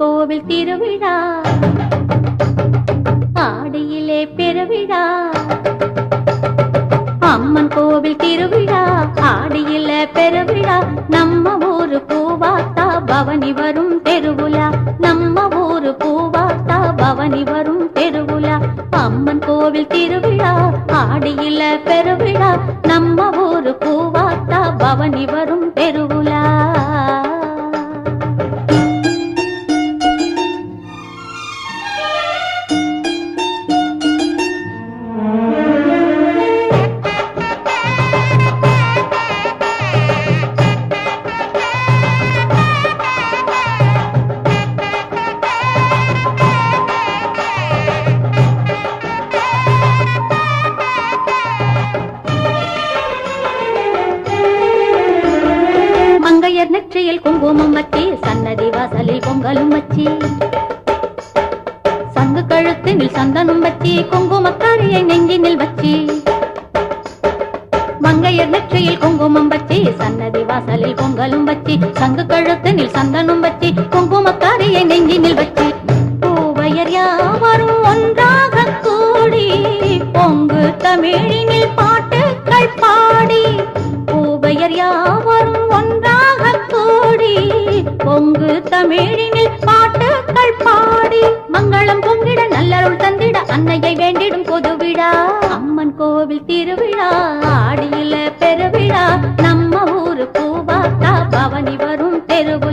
கோவில் திருவிழா. ஆடியிலே பெருவிழா. அம்மன் கோவில் திருவிழா ஆடியில பெருவிழா. நம்ம ஊரு பூவாத்தா பவனி வரும் தெருவுலா. நம்ம ஊரு பூவாத்தா பவனி வரும் தெருவுலா. அம்மன் கோவில் திருவிழா ஆடியில பெருவிழா. நம்ம ஊரு பூவாத்தா பவனி வரும் நெற்றியில் குங்குமம் வச்சி சன்னதி வாசலில் பொங்கலும் வச்சி. சங்கு கழுத்தினில் சந்தனம் வச்சி குங்குமக்காரியை நெஞ்சினில் வச்சி. மங்கையர் நெற்றியில் குங்குமம் வச்சி சன்னதி வாசலில் பொங்கலும் வச்சி. சங்கு கழுத்தினில் சந்தனம் வச்சி குங்குமக்காரியை நெஞ்சினில் வச்சி. பூவையர் யாவரும் ஒன்றாக கூடி பொங்கு தமிழ் பொங்கு தமிழினில் பாட்டுகள் பாடி மங்களம் பொங்கிட நல்லருள் தந்திட அன்னையை வேண்டிடும் பொது விழா அம்மன் கோவில் திருவிழா ஆடியில பெருவிழா. நம்ம ஊரு பூவாத்தா பவனி வரும் தெருவு